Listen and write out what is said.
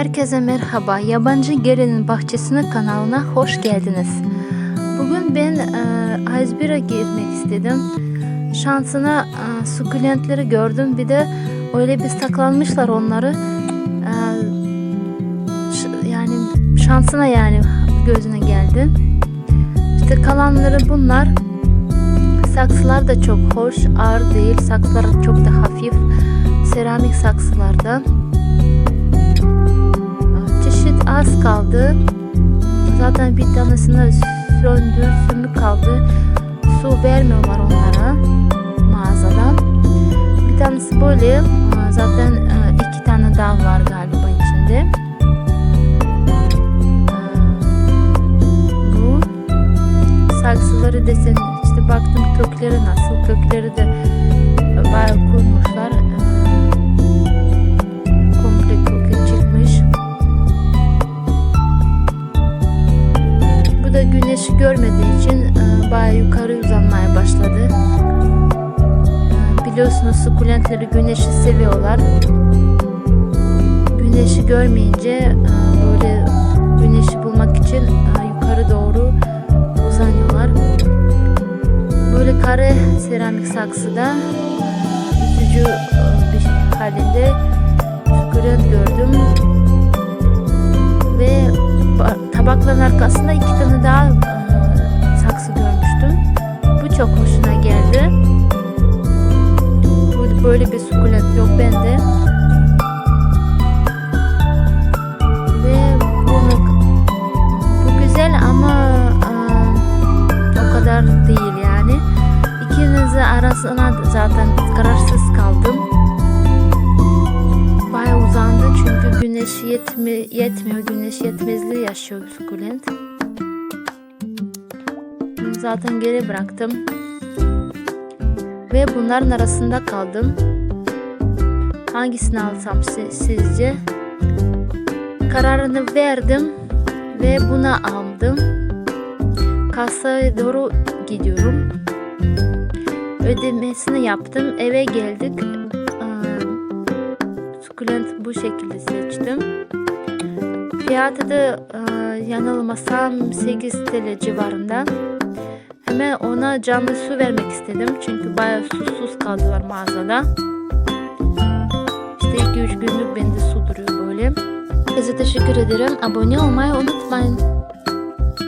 Herkese merhaba. Yabancı Gelinin Bahçesine kanalına hoş geldiniz. Bugün ben e, Azbir'e gitmek istedim. Şansına e, sukulentleri gördüm. Bir de öyle bir saklanmışlar onları. E, yani şansına yani gözüne geldi. İşte kalanları bunlar. Saksılar da çok hoş, ağır değil. Saksılar çok da hafif. Seramik saksılarda. Kaldı. Zaten bir tanesine söndü, sümük kaldı. Su vermiyorlar onlara mağazadan. Bir tanesi böyle. Zaten e, iki tane dal var galiba içinde. Bu saksıları desen işte baktım kökleri nasıl. Kökleri de bayağı kurmuşlar. Bu da güneşi görmediği için e, bayağı yukarı uzanmaya başladı. E, biliyorsunuz sukulentleri güneşi seviyorlar. Güneşi görmeyince e, böyle güneşi bulmak için e, yukarı doğru uzanıyorlar. Böyle kare seramik saksıda üzücü e, bir halinde sukulent gördüm. Çok hoşuna geldi. Böyle bir sukulent yok bende. Ve bunu bu güzel ama e, o kadar değil yani. İkinizi arasına zaten kararsız kaldım. Bayağı uzandı çünkü güneş yetmi, yetmiyor. Güneş yetmezliği yaşıyor sukulent. Zaten geri bıraktım. Ve bunların arasında kaldım. Hangisini alsam si- sizce? Kararını verdim ve bunu aldım. Kasaya doğru gidiyorum. Ödemesini yaptım. Eve geldik. Aa, sukulent bu şekilde seçtim. Fiyatı da e, yanılmasam 8 TL civarında. Hemen ona canlı su vermek istedim. Çünkü bayağı susuz kaldılar mağazada. İşte 2-3 günlük bende su duruyor böyle. Size teşekkür ederim. Abone olmayı unutmayın.